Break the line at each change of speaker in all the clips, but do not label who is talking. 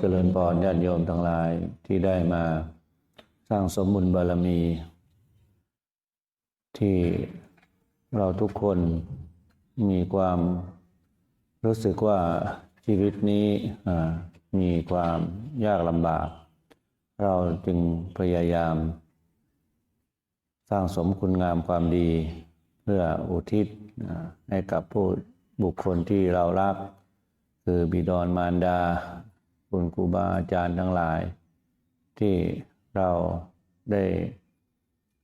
เจริญพรญาติโยมทั้งหลายที่ได้มาสร้างสมบุญบารมี ที่เราทุกคนมีความรู้สึกว่าชีวิตนี้มีความยากลำบาก เราจึงพยายาม สร้างสมคุณงามความดี เพื่ออุทิศให้กับผู้บุคคลที่เรารัก คือบิดรมารดา คุณครูบาอาจารย์ทั้งหลาย ที่เราได้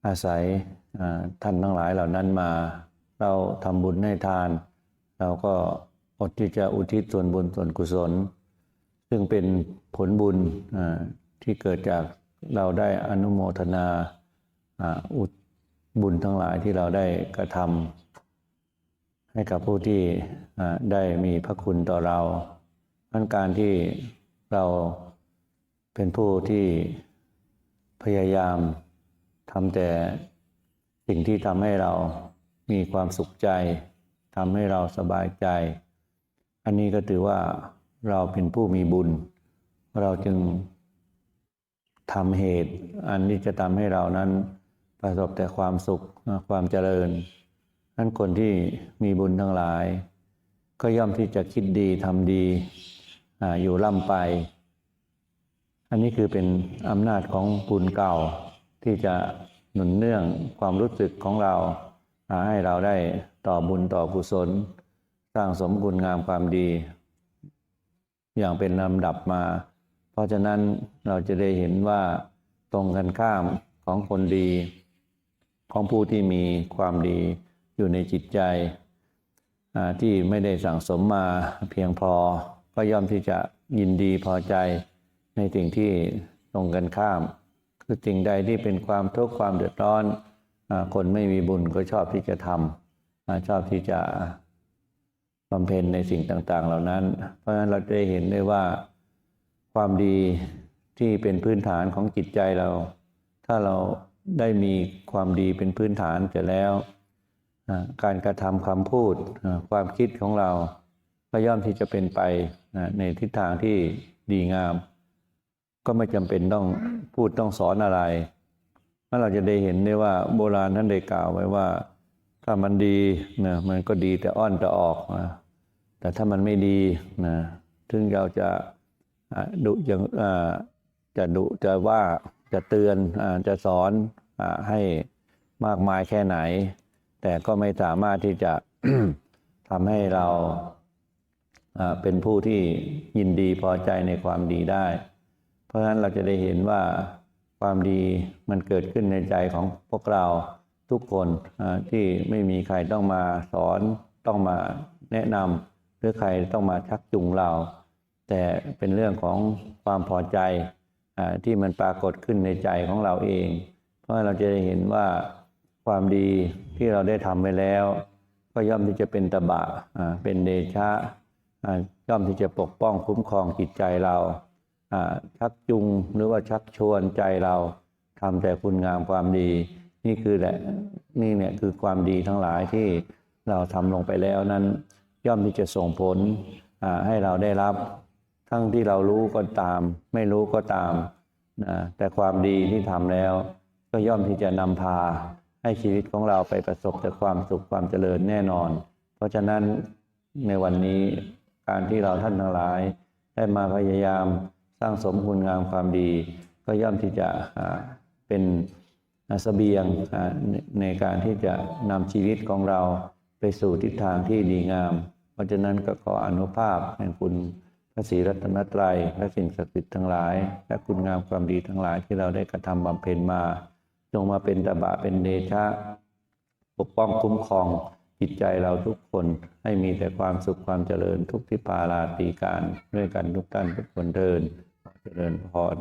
อาศัยท่านทั้งหลายเหล่านั้นมา เราทำบุญให้ทาน เราก็อดที่จะอุทิศส่วนบุญส่วนกุศล ซึ่งเป็นผลบุญที่เกิดจากเราได้อนุโมทนาอุบุญทั้งหลายที่เราได้กระทำให้กับผู้ที่ได้มีพระคุณต่อเราดังการที่ เราเป็นผู้ที่พยายามทำแต่สิ่งที่ทำให้เรามีความสุขใจทำให้เราสบายใจ อันนี้ก็ถือว่าเราเป็นผู้มีบุญ เราจึงทำเหตุ อันนี้จะทำให้เรานั้นประสบแต่ความสุขความเจริญนั้นคนที่มีบุญทั้งหลาย ก็ย่อมที่จะคิดดีทำดี อยู่ล่ำไป อันนี้คือเป็นอำนาจของบุญเก่าที่จะหนุนเนื่องความรู้สึกของเราให้เราได้ต่อบุญต่อกุศล สร้างสมคุณงามความดี อย่างเป็นลำดับมา เพราะฉะนั้นเราจะได้เห็นว่าตรงกันข้ามของคนดี ของผู้ที่มีความดีอยู่ในจิตใจที่ไม่ได้สั่งสมมาเพียงพอ ก็ย่อมที่จะยินดีพอใจในสิ่งที่ตรงกันข้าม คือสิ่งใดที่เป็นความทุกข์ความเดือดร้อน คนไม่มีบุญก็ชอบที่จะทำชอบที่จะบำเพ็ญในสิ่งต่าง ๆ เหล่านั้น เพราะฉะนั้นเราจะเห็นได้ว่าความดีที่เป็นพื้นฐานของจิตใจเรา ถ้าเราได้มีความดีเป็นพื้นฐานเสร็จแล้ว การกระทำคำพูดความคิดของเรา ก็ย่อมที่จะเป็นไปนะในทิศทางที่ดีงาม ก็ไม่จำเป็นต้องพูดต้องสอนอะไรถ้าเราจะได้เห็นได้ว่าโบราณท่านได้กล่าวไว้ว่า ถ้ามันดีนะมันก็ดีแต่อ้อนแต่ออกนะแต่ถ้ามันไม่ดีนะถึงเราจะดุอย่างจะดุจะว่าจะเตือนอจะสอนอให้มากมายแค่ไหน แต่ก็ไม่สามารถที่จะทำให้เรา เป็นผู้ที่ยินดีพอใจในความดีได้ เพราะฉะนั้นเราจะได้เห็นว่าความดีมันเกิดขึ้นในใจของพวกเราทุกคนที่ไม่มีใครต้องมาสอนต้องมาแนะนำหรือใครต้องมาชักจูงเรา แต่เป็นเรื่องของความพอใจอที่มันปรากฏขึ้นในใจของเราเอง เพราะเราจะได้เห็นว่าความดีที่เราได้ทำไปแล้ว ก็ย่อมที่จะเป็นตบะเป็นเดชะ ย่อมที่จะปกป้องคุ้มครองจิตใจเราชักจูงหรือว่าชักชวนใจเราทำแต่คุณงามความดี นี่คือแหละนี่เนี่ยคือความดีทั้งหลายที่เราทำลงไปแล้วนั้น ย่อมที่จะส่งผลให้เราได้รับ ทั้งที่เรารู้ก็ตาม ไม่รู้ก็ตามนะแต่ความดีที่ทำแล้ว ก็ย่อมที่จะนำพาให้ชีวิตของเราไปประสบแต่ความสุขความเจริญแน่นอน เพราะฉะนั้นในวันนี้ การที่เราท่านทั้งหลาย ได้มาพยายามสร้างสมคุณงามความดี ก็ย่อมที่จะเป็นเสบียงในการที่จะนำชีวิตของเราไปสู่ทิศทางที่ดีงาม เพราะฉะนั้นก็ขออนุภาพแห่งคุณพระศรีรัตนตรัยและสิ่งศักดิ์สิทธิ์ทั้งหลาย และคุณงามความดีทั้งหลายที่เราได้กระทำบำเพ็ญมา จงมาเป็นตบะเป็นเดชะปกป้องคุ้มครอง จิตใจเราทุกคนให้มีแต่ความสุขความเจริญทุกทิพาราตีการด้วยกันทุกท่านทุกคนเดินเจริญพร